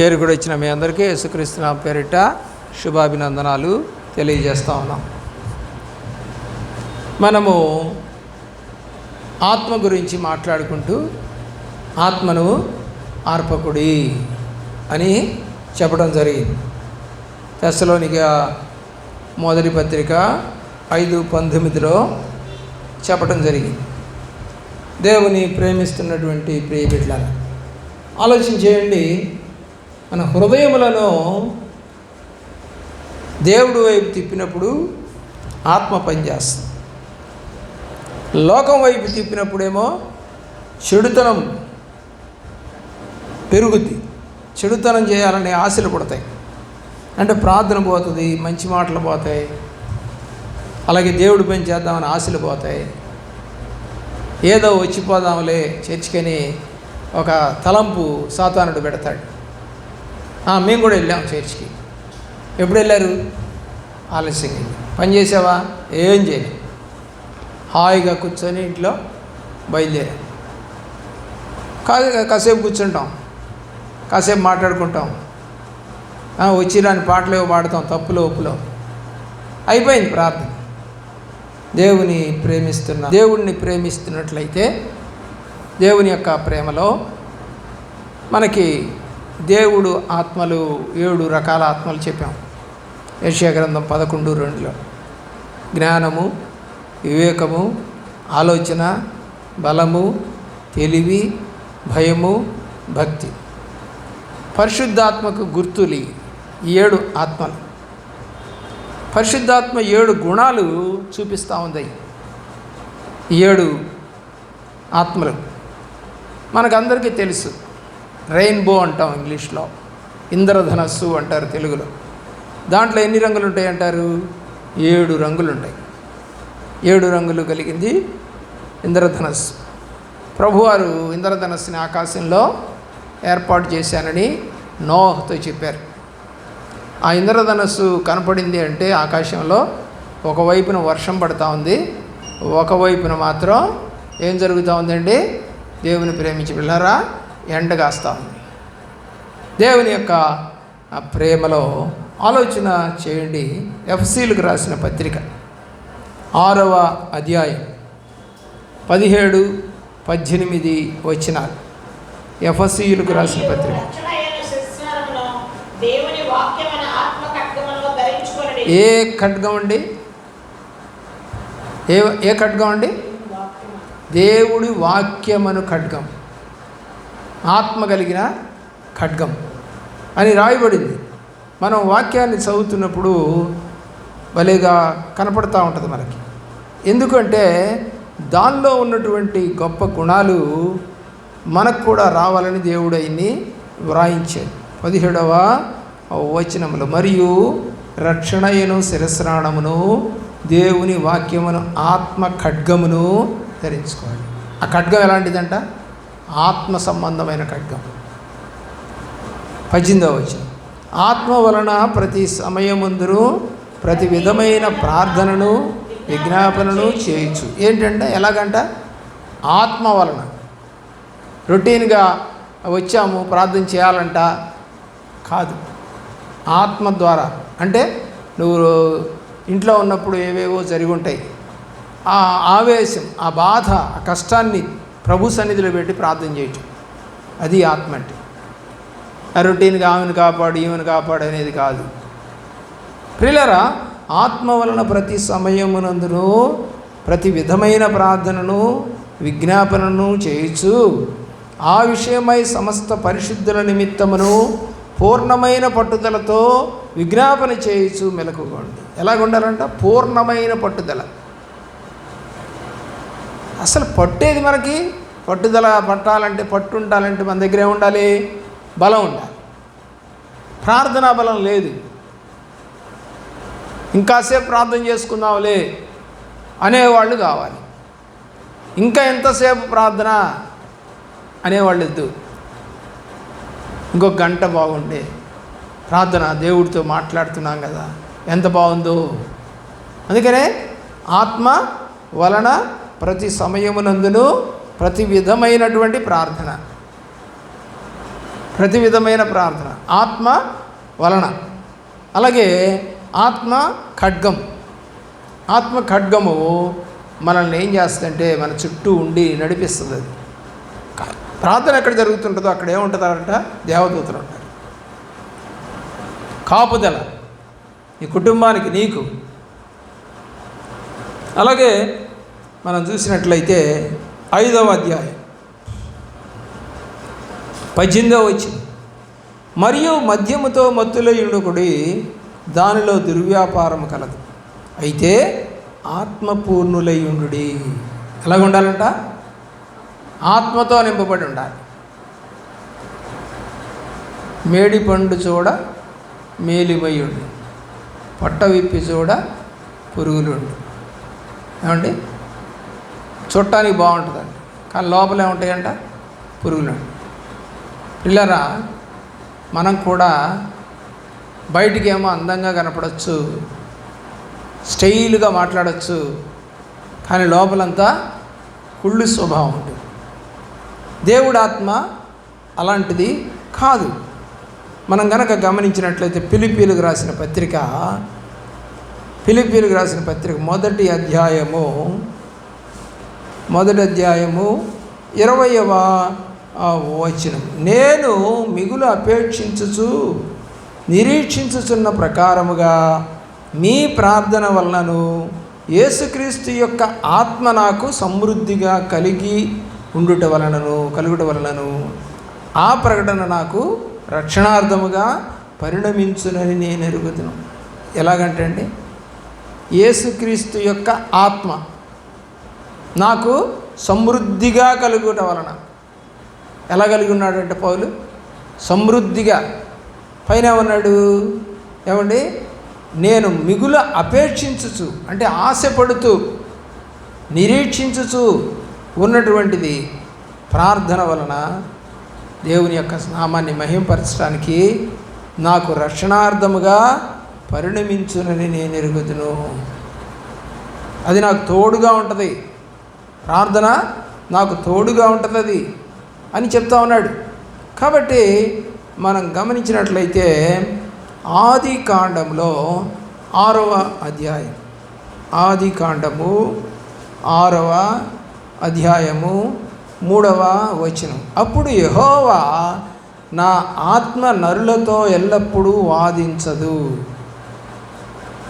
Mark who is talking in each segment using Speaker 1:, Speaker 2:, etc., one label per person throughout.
Speaker 1: చేరుకుడు వచ్చిన మీ అందరికీ యేసుక్రీస్తు నా పేరిట శుభాభినందనాలు తెలియజేస్తా ఉన్నాం. మనము ఆత్మ గురించి మాట్లాడుకుంటూ ఆత్మను ఆర్పకుడి అని చెప్పడం జరిగింది. తెస్సలోనిక మొదటి పత్రిక ఐదు పంతొమ్మిదిలో చెప్పడం జరిగింది. దేవుని ప్రేమిస్తున్నటువంటి ప్రియ బిడ్డలారా ఆలోచన చేయండి మన హృదయములను దేవుడు వైపు తిప్పినప్పుడు ఆత్మ పనిచేస్తుంది లోకం వైపు తిప్పినప్పుడేమో చెడుతనం పెరుగుద్ది. చెడుతనం చేయాలనే ఆశలు పుడతాయి. అంటే ప్రార్థన పోతుంది మంచి మాటలు పోతాయి. అలాగే దేవుడు పని చేద్దామని ఆశలు పోతాయి. ఏదో వచ్చిపోదాంలే చర్చికని ఒక తలంపు సాతానుడు పెడతాడు. మేము కూడా వెళ్ళాం చర్చ్కి. ఎప్పుడు వెళ్ళారు? ఆలస్యంగా పని చేసావా? ఏం చేయలేదు. హాయిగా కూర్చొని ఇంట్లో బయలుదేరాం. కాదు కాసేపు కూర్చుంటాం. కాసేపు మాట్లాడుకుంటాం. "ఆ, వచ్చి రాని పాటలు ఏవో పాడతాం తప్పులో ఒప్పులో. అయిపోయింది ప్రార్థన. దేవుని ప్రేమిస్తున్న దేవుణ్ణి ప్రేమిస్తున్నట్లయితే దేవుని యొక్క ప్రేమలో మనకి దేవుడు ఆత్మలు ఏడు రకాల ఆత్మలు చెప్పాం. యెషయా గ్రంథం పదకొండు రెండులో. జ్ఞానము వివేకము ఆలోచన బలము తెలివి భయము భక్తి. పరిశుద్ధాత్మకు గుర్తులు ఈ ఏడు ఆత్మలు. పరిశుద్ధాత్మ ఏడు గుణాలు చూపిస్తూ ఉంది. ఏడు ఆత్మలు. మనకందరికీ తెలుసు. రెయిన్బో అంటాం ఇంగ్లీష్లో. ఇంద్రధనస్సు అంటారు తెలుగులో. దాంట్లో ఎన్ని రంగులు ఉంటాయి అంటారు? ఏడు రంగులు ఉంటాయి ఏడు రంగులు కలిగింది ఇంద్రధనస్సు. ప్రభువారు ఇంద్రధనస్సుని ఆకాశంలో ఏర్పాటు చేశానని నోహతో చెప్పారు. ఆ ఇంద్రధనస్సు కనపడింది అంటే ఆకాశంలో ఒకవైపున వర్షం పడుతూ ఉంది ఒకవైపున మాత్రం ఏం జరుగుతూ ఉందండి దేవుని ప్రేమించి పిల్లరా ఎండ ఉంది. దేవుని యొక్క ప్రేమలో ఆలోచన చేయండి. ఎఫ్సీలకు రాసిన పత్రిక ఆరవ అధ్యాయం పదిహేడు పద్దెనిమిది వచ్చినారు ఎఫ్సీలకు రాసిన పత్రిక. ఏ ఖడ్గం అండి? ఏ ఏ ఖడ్గం అండి? దేవుడి వాక్యమను ఖడ్గం. ఆత్మ కలిగిన ఖడ్గం అని రాయబడింది. మనం వాక్యాన్ని చదువుతున్నప్పుడు భలేగా కనపడతా ఉంటుంది మనకి. ఎందుకంటే దానిలో ఉన్నటువంటి గొప్ప గుణాలు మనకు కూడా రావాలని దేవుడు ఆయన్ని వ్రాయించాడు. పదిహేడవ వచనములు మరియు రక్షణయను శిరస్రాణమును దేవుని వాక్యమును ఆత్మ ఖడ్గమును ధరించుకోవాలి ఆ ఖడ్గం ఎలాంటిదంట? ఆత్మ సంబంధమైన ఖడ్గం. పద్దెనిమిదవ వచ్చిన ఆత్మ వలన ప్రతి సమయముందును ప్రతి విధమైన ప్రార్థనను విజ్ఞాపనను చేయొచ్చు ఏంటంటే ఎలాగంట? ఆత్మ వలన. రొటీన్గా వచ్చాము ప్రార్థన చేయాలంట? కాదు. ఆత్మ ద్వారా. అంటే నువ్వు ఇంట్లో ఉన్నప్పుడు ఏవేవో జరిగి ఉంటాయి. ఆ ఆవేశం ఆ బాధ ఆ కష్టాన్ని ప్రభు సన్నిధిలో పెట్టి ప్రార్థన చేయొచ్చు. అది ఆత్మ అంటే. రొటీన్గా ఆమెను కాపాడు ఈమెను కాపాడు అనేది కాదు. ప్రిలరా ఆత్మ వలన ప్రతి సమయమునందును ప్రతి విధమైన ప్రార్థనను విజ్ఞాపనను చేయొచ్చు ఆ విషయమై సమస్త పరిశుద్ధుల నిమిత్తమును పూర్ణమైన పట్టుదలతో విజ్ఞాపన చేయొచ్చు మెలకుకోండి ఎలాగుండాలంట? పూర్ణమైన పట్టుదల. అసలు పట్టేది మనకి? పట్టుదల పట్టాలంటే పట్టు ఉండాలంటే మన దగ్గర ఉండాలి బలం ఉండాలి. ప్రార్థనా బలం లేదు. ఇంకాసేపు ప్రార్థన చేసుకుందాంలే అనేవాళ్ళు కావాలి. ఇంకా ఎంతసేపు ప్రార్థన అనేవాళ్ళు వద్దు. ఇంకొక గంట బాగుండే ప్రార్థన దేవుడితో మాట్లాడుతున్నాం కదా ఎంత బాగుందో. అందుకనే ఆత్మ వలన ప్రతి సమయమునందును ప్రతి విధమైనటువంటి ప్రార్థన. ప్రతి విధమైన ప్రార్థన. ఆత్మ వలన. అలాగే ఆత్మ ఖడ్గం. ఆత్మ ఖడ్గము మనల్ని ఏం చేస్తుందంటే మన చుట్టూ ఉండి నడిపిస్తుంది. అది ప్రార్థన ఎక్కడ జరుగుతుంటుందో అక్కడ ఏముంటుందంట? దేవదూతలు ఉంటారు. కాపుదల. నీ కుటుంబానికి నీకు. అలాగే మనం చూసినట్లయితే ఐదవ అధ్యాయం. పద్దెనిమిదవ వచ్చింది మరియు మద్యముతో మత్తులయుడుకుడి దానిలో దుర్వ్యాపారం కలదు. అయితే ఆత్మపూర్ణులయుండు ఎలాగ ఉండాలంట? ఆత్మతో నింపబడి ఉండాలి. మేడి పండు చూడ మేలిమయుడు పొట్ట విప్పి చూడ పురుగులుండు ఏమండి? చూడటానికి బాగుంటుందండి. కానీ లోపల ఏముంటాయంట? పురుగులు. పిల్లరా మనం కూడా బయటికి ఏమో అందంగా కనపడవచ్చు స్టైల్గా మాట్లాడచ్చు కానీ లోపలంతా కుళ్ళు స్వభావం ఉంటుంది. దేవుడు ఆత్మ అలాంటిది కాదు. మనం గనక గమనించినట్లయితే పిలిపీలకు రాసిన పత్రిక పిలిపీలకు రాసిన పత్రిక మొదటి అధ్యాయము మొదటి అధ్యాయము ఇరవయవ వచనం. నేను మిగులు అపేక్షించుచు నిరీక్షించుచున్న ప్రకారముగా మీ ప్రార్థన వలనను యేసుక్రీస్తు యొక్క ఆత్మ నాకు సమృద్ధిగా కలిగి ఉండుట వలనను కలుగుట వలనను ఆ ప్రకటన నాకు రక్షణార్థముగా పరిణమించునని నేను ఎరుగుతున్నాను ఎలాగంటే అండి యేసుక్రీస్తు యొక్క ఆత్మ నాకు సమృద్ధిగా కలుగుట వలన. ఎలా కలిగి ఉన్నాడంటే పౌలు? సమృద్ధిగా. పైన ఉన్నాడు ఏమండి? నేను మిగుల అపేక్షించుచు అంటే ఆశపడుతూ నిరీక్షించుచు ఉన్నటువంటిది ప్రార్థన వలన దేవుని యొక్క నామాన్ని మహింపరచడానికి నాకు రక్షణార్థముగా పరిణమించునని నేను ఎరుగుదును. అది నాకు తోడుగా ఉంటుంది. ప్రార్థన నాకు తోడుగా ఉంటుంది అది అని చెప్తా ఉన్నాడు. కాబట్టి మనం గమనించినట్లయితే ఆది కాండంలో ఆరవ అధ్యాయం. ఆది కాండము ఆరవ అధ్యాయము మూడవ వచనం. అప్పుడు యహోవా నా ఆత్మ నరులతో ఎల్లప్పుడూ వాదించదు.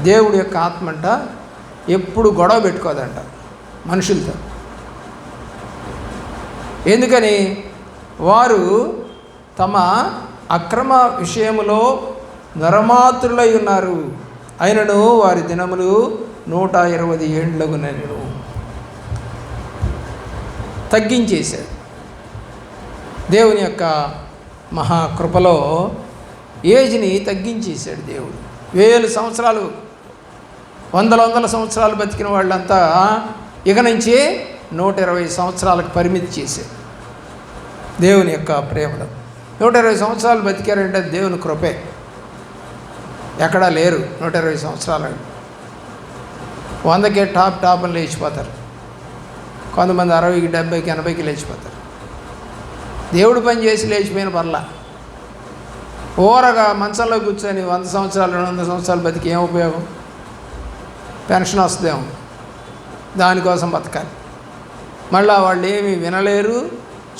Speaker 1: దేవుడి యొక్క ఆత్మ అంట ఎప్పుడు గొడవ పెట్టుకోదంట మనుషులతో. ఎందుకని? వారు తమ అక్రమ విషయములో నరమాతులై ఉన్నారు. అయినను వారి దినములు నూట ఇరవై ఏండ్లకు నేను తగ్గించేశాడు దేవుని యొక్క మహాకృపలో ఏజ్ని తగ్గించేశాడు దేవుడు. వేలు సంవత్సరాలు వందల వందల సంవత్సరాలు బతికిన వాళ్ళంతా ఇక నుంచి నూట ఇరవై సంవత్సరాలకు పరిమితి చేశారు. దేవుని యొక్క ప్రేమలో. నూట ఇరవై సంవత్సరాలు బతికారంటే దేవుని కృపే. ఎక్కడా లేరు నూట ఇరవై సంవత్సరాలు వందకే టాప్ టాప్ అని లేచిపోతారు. కొంతమంది అరవైకి డెబ్బైకి ఎనభైకి లేచిపోతారు. దేవుడు పని చేసి లేచిపోయిన పర్లా. ఓరగా మంచంలో కూర్చొని వంద సంవత్సరాలు రెండు వందల సంవత్సరాలు బతికి ఏం ఉపయోగం? పెన్షన్ వస్తుందేమో. దానికోసం బతకాలి. మళ్ళీ వాళ్ళు ఏమి వినలేరు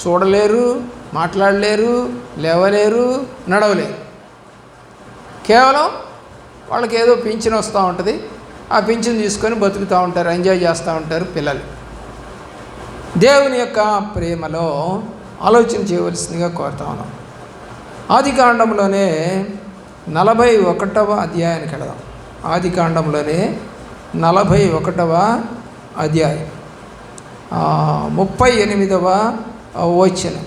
Speaker 1: చూడలేరు మాట్లాడలేరు లేవలేరు నడవలేరు. కేవలం వాళ్ళకి ఏదో పింఛన్ వస్తూ ఉంటుంది. ఆ పింఛన్ తీసుకొని బతుకుతూ ఉంటారు ఎంజాయ్ చేస్తూ ఉంటారు పిల్లలు. దేవుని యొక్క ప్రేమలో ఆలోచన చేయవలసిందిగా కోరుతా ఉన్నాం. ఆది కాండంలోనే నలభై ఒకటవ అధ్యాయానికి వెళదాం. ఆది కాండంలోనే నలభై ఒకటవ అధ్యాయం. ముప్పై ఎనిమిదవ వచనం.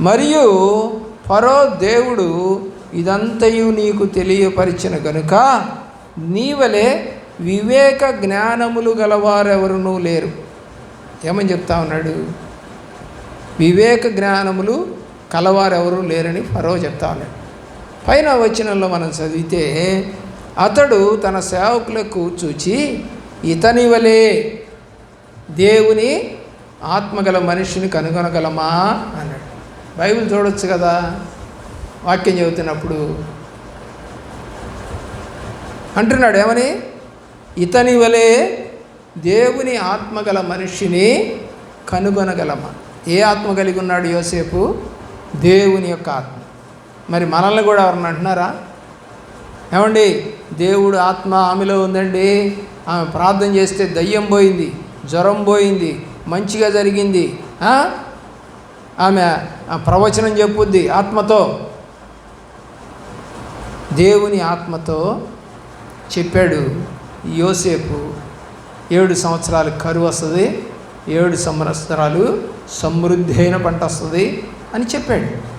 Speaker 1: మరియు ఫరో దేవుడు ఇదంతయు నీకు తెలియపరిచిన కనుక నీవలే వివేక జ్ఞానములు గలవారెవరునూ లేరు. ఏమని చెప్తా ఉన్నాడు? వివేక జ్ఞానములు కలవారెవరూ లేరని ఫరో చెప్తా ఉన్నాడు. పైన వచనంలో మనం చదివితే అతడు తన సేవకులకు చూచి ఇతని వలే దేవుని ఆత్మగల మనిషిని కనుగొనగలమా అన్నాడు. బైబిల్ చూడొచ్చు కదా? వాక్యం చెబుతున్నప్పుడు. అంటున్నాడు ఏమని? ఇతని వలే దేవుని ఆత్మగల మనిషిని కనుగొనగలమా? ఏ ఆత్మ కలిగి ఉన్నాడు యోసేపు? దేవుని యొక్క ఆత్మ. మరి మనల్ని కూడా ఎవరన్నా అంటున్నారా? ఏమండి? దేవుడు ఆత్మ ఆమెలో ఉందండి. ఆమె ప్రార్థన చేస్తే దయ్యం పోయింది. జ్వరం పోయింది మంచిగా జరిగింది ఆమె ప్రవచనం చెప్పుద్ది ఆత్మతో. దేవుని ఆత్మతో చెప్పాడు యోసేపు ఏడు సంవత్సరాలు కరువు వస్తుంది ఏడు సంవత్సరాలు సమృద్ధి అయిన పంట వస్తుంది అని చెప్పాడు.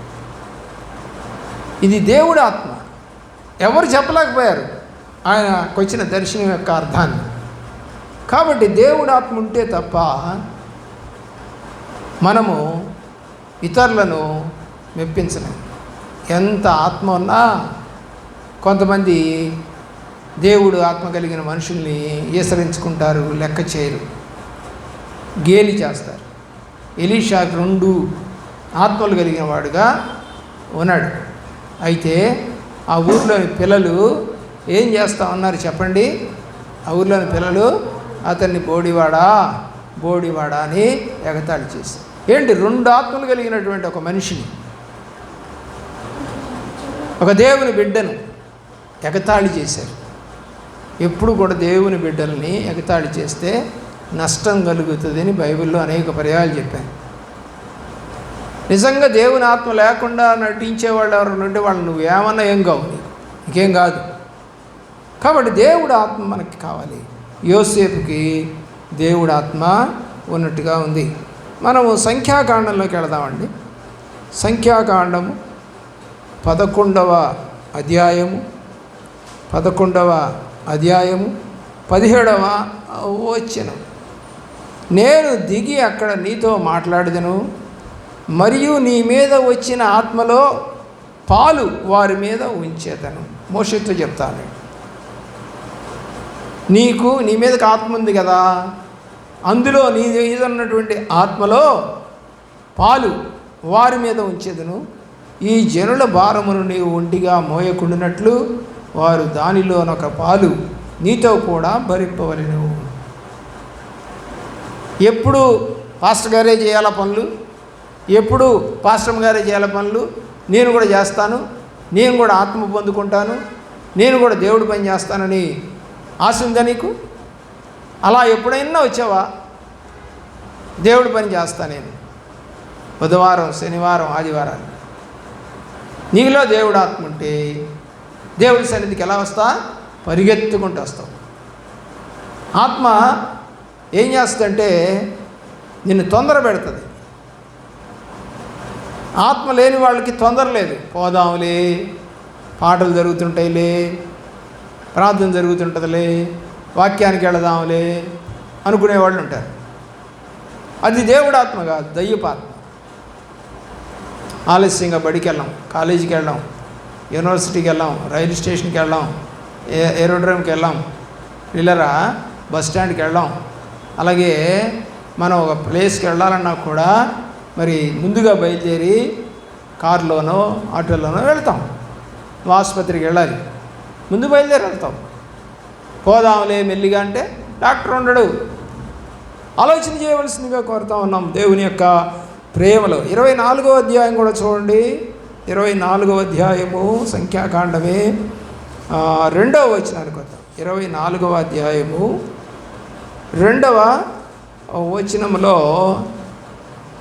Speaker 1: ఇది దేవుడి ఆత్మ. ఎవరు చెప్పలేకపోయారు? ఆయనకు వచ్చిన దర్శనం యొక్క అర్థాన్ని. కాబట్టి దేవుడు ఆత్మ ఉంటే తప్ప మనము ఇతరులను మెప్పించలేము ఎంత ఆత్మ ఉన్నా కొంతమంది దేవుడు ఆత్మ కలిగిన మనుషుల్ని ఈసరించుకుంటారు లెక్క చేయరు. గేలి చేస్తారు. ఎలీషా రెండు ఆత్మలు కలిగిన వాడుగా ఉన్నాడు. అయితే ఆ ఊర్లోని పిల్లలు ఏం చేస్తా ఉన్నారు చెప్పండి? ఆ ఊర్లోని పిల్లలు అతన్ని బోడివాడా? బోడివాడా అని ఎగతాళి చేశారు ఏంటి? రెండు ఆత్మలు కలిగినటువంటి ఒక మనిషిని ఒక దేవుని బిడ్డను ఎగతాళి చేశారు. ఎప్పుడు కూడా దేవుని బిడ్డల్ని ఎగతాళి చేస్తే నష్టం కలుగుతుందని బైబిల్లో అనేక పర్యాలు చెప్పాను నిజంగా దేవుని ఆత్మ లేకుండా నటించే వాళ్ళు ఎవరి ఉంటే వాళ్ళు నువ్వేమన్నా ఏం కావు నీకేం కాదు. కాబట్టి దేవుడు ఆత్మ మనకి కావాలి. యోసేపుకి దేవుడు ఆత్మ ఉన్నట్టుగా ఉంది. మనము సంఖ్యాకాండంలోకి వెళదామండి. సంఖ్యాకాండము పదకొండవ అధ్యాయము పదకొండవ అధ్యాయము పదిహేడవ వచనం. నేను దిగి అక్కడ నీతో మాట్లాడదను మరియు నీ మీద వచ్చిన ఆత్మలో పాలు వారి మీద ఉంచేదను. మోషతో చెప్తాను. నీకు నీ మీదకి ఆత్మ ఉంది కదా. అందులో నీ మీద ఉన్నటువంటి ఆత్మలో పాలు వారి మీద ఉంచేదను. ఈ జనుల భారమును నీవు ఒంటిగా మోయకుండినట్లు వారు దానిలోనొక పాలు నీతో కూడా భరింపవలను. ఎప్పుడు పాస్టర్ గారే చేయాల పనులు? ఎప్పుడు పాస్టర్ గారే చేయాల పనులు? నేను కూడా చేస్తాను. నేను కూడా ఆత్మ పొందుకుంటాను. నేను కూడా దేవుడి పని చేస్తానని ఆశ ఉందా నీకు? అలా ఎప్పుడైనా వచ్చావా? దేవుడి పని చేస్తా నేను. బుధవారం శనివారం ఆదివారాన్ని నీలో దేవుడు ఆత్మ ఉంటే దేవుడి సన్నిధికి ఎలా వస్తా? పరిగెత్తుకుంటూ వస్తావు. ఆత్మ ఏం చేస్తుందంటే నిన్ను తొందర పెడుతుంది. ఆత్మ లేని వాళ్ళకి తొందర లేదు. పోదాంలే పాటలు జరుగుతుంటాయిలే ప్రార్థన జరుగుతుంటుందిలే వాక్యానికి వెళదాంలే అనుకునే వాళ్ళు ఉంటారు. అది దేవుడాత్మ కాదు దయ్యపాత్మ. ఆలస్యంగా బడికి వెళ్ళాం కాలేజీకి వెళ్ళాం యూనివర్సిటీకి వెళ్ళాం రైలు స్టేషన్కి వెళ్ళాం ఏ ఏరోడ్రోమ్కి వెళ్ళాం పిల్లరా బస్ స్టాండ్కి వెళ్ళాం అలాగే మనం ఒక ప్లేస్కి వెళ్ళాలన్నా కూడా మరి ముందుగా బయలుదేరి కారులోనో ఆటోలోనో వెళ్తాం. ఆసుపత్రికి వెళ్ళాలి. ముందు బయలుదేరి వెళ్తాం పోదాంలే మెల్లిగా అంటే డాక్టర్ ఉండడు. ఆలోచన చేయవలసిందిగా కోరుతా ఉన్నాం దేవుని యొక్క ప్రేమలో. ఇరవై నాలుగో అధ్యాయం కూడా చూడండి. ఇరవై నాలుగో అధ్యాయము సంఖ్యాకాండమే. రెండవ వచనానికి వద్దాం. ఇరవై నాలుగవ అధ్యాయము రెండవ వచనములో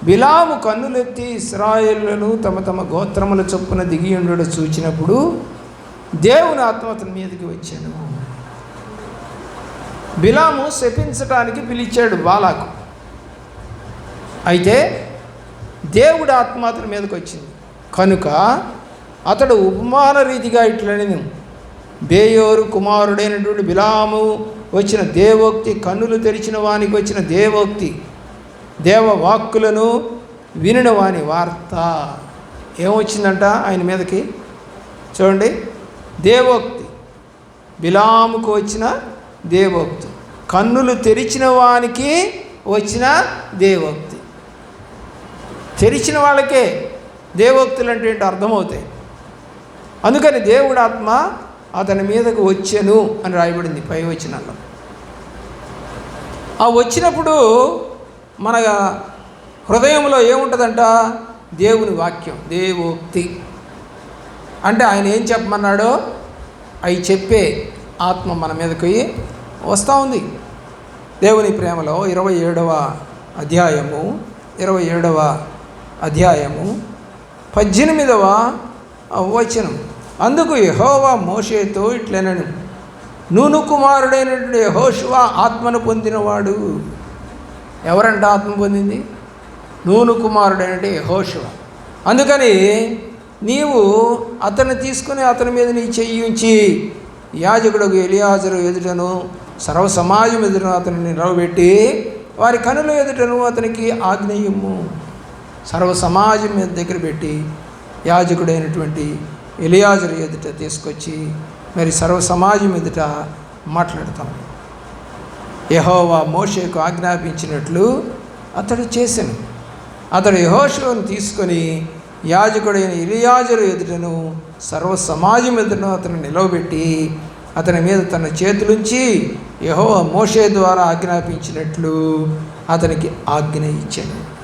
Speaker 1: బిలాము కన్నులెత్తి ఇస్రాయేళ్ళను తమ తమ గోత్రముల చొప్పున దిగి ఉండడు చూచినప్పుడు దేవుని ఆత్మ అతని మీదకి వచ్చాను. బిలాము శపించటానికి పిలిచాడు బాలాకు. అయితే దేవుడు ఆత్మ అతని మీదకి వచ్చింది. కనుక అతడు ఉపమాన రీతిగా ఇట్లని బేయోరు కుమారుడైనటువంటి బిలాము వచ్చిన దేవోక్తి కన్నులు తెరిచిన వానికి వచ్చిన దేవోక్తి దేవవాక్కులను వినిన వాని వార్త ఏమొచ్చిందంట ఆయన మీదకి? చూడండి. దేవోక్తి. బిలాముకు వచ్చిన దేవోక్తి. కన్నులు తెరిచిన వానికి వచ్చిన దేవోక్తి. తెరిచిన వాళ్ళకే దేవోక్తులు అంటే ఏంటో అర్థమవుతాయి. అందుకని దేవుడు ఆత్మ అతని మీదకు వచ్చెను అని రాయబడింది పై వచ్చినాల్లో ఆ వచ్చినప్పుడు మన హృదయంలో ఏముంటుందంట? దేవుని వాక్యం. దేవోక్తి. అంటే ఆయన ఏం చెప్పమన్నాడో అవి చెప్పే ఆత్మ మన మీదకి వస్తూ ఉంది. దేవుని ప్రేమలో ఇరవై ఏడవ అధ్యాయము ఇరవై ఏడవ అధ్యాయము పద్దెనిమిదవ వచనం. అందుకు యహోవా మోషేతో ఇట్లనను నూను కుమారుడైనటువంటి యహోశువ ఆత్మను పొందినవాడు. ఎవరంట ఆత్మ పొందింది? నూను కుమారుడైనటువంటి యహోశువ అందుకని నీవు అతన్ని తీసుకుని అతని మీద నీ చెయ్యి ఉంచి యాజకుడు ఎలియాజరు ఎదుటను సర్వ సమాజం ఎదుటను అతనిని నిలవబెట్టి వారి కనుల ఎదుటను అతనికి ఆగ్నేయము. సర్వ సమాజం మీద దగ్గర పెట్టి యాజకుడైనటువంటి ఎలియాజరు ఎదుట తీసుకొచ్చి మరి సర్వ సమాజం ఎదుట మాట్లాడతాం. యహోవా మోషేకు ఆజ్ఞాపించినట్లు అతడు చేశాను అతడు యహోషువను తీసుకొని యాజకుడైన ఇలియాజరు ఎదుటను సర్వ సమాజం ఎదుటను అతను నిలవబెట్టి అతని మీద తన చేతులుంచి యహో మోషే ద్వారా ఆజ్ఞాపించినట్లు అతనికి ఆజ్ఞ ఇచ్చాను.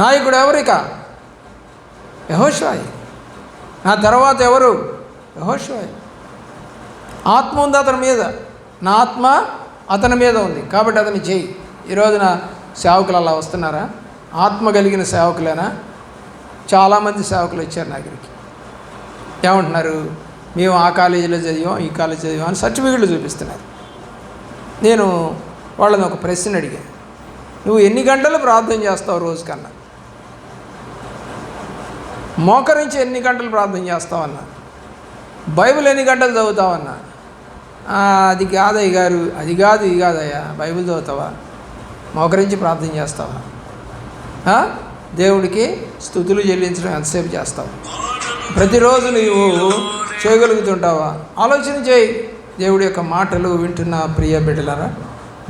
Speaker 1: నాయకుడు ఎవరిక యహోషాయి నా తర్వాత ఎవరు? యహోషాయి ఆత్మ ఉంది అతని మీద. నా ఆత్మ అతని మీద ఉంది. కాబట్టి అతని చేయి ఈ రోజున సేవకులు అలా వస్తున్నారా? ఆత్మ కలిగిన సేవకులేనా? చాలామంది సేవకులు వచ్చారు నా దగ్గరికి. ఏమంటున్నారు? మేము ఆ కాలేజీలో చదివాం ఈ కాలేజ్ చదివాం అని సర్టిఫికెట్లు చూపిస్తున్నారు. నేను వాళ్ళని ఒక ప్రశ్న అడిగాను. నువ్వు ఎన్ని గంటలు ప్రార్థన చేస్తావు రోజుకన్నా? మోకరించి ఎన్ని గంటలు ప్రార్థన చేస్తావన్నా? బైబిల్ ఎన్ని గంటలు చదువుతావన్నా? అది కాదయ్య గారు అది కాదు ఇది కాదయ్యా. బైబిల్ చదువుతావా? మోకరించి ప్రార్థన చేస్తావా? దేవుడికి స్థుతులు చెల్లించడం ఎంతసేపు చేస్తావు? ప్రతిరోజు నీవు చేయగలుగుతుంటావా? ఆలోచన చేయి. దేవుడి యొక్క మాటలు వింటున్న ప్రియ బిడ్డలారా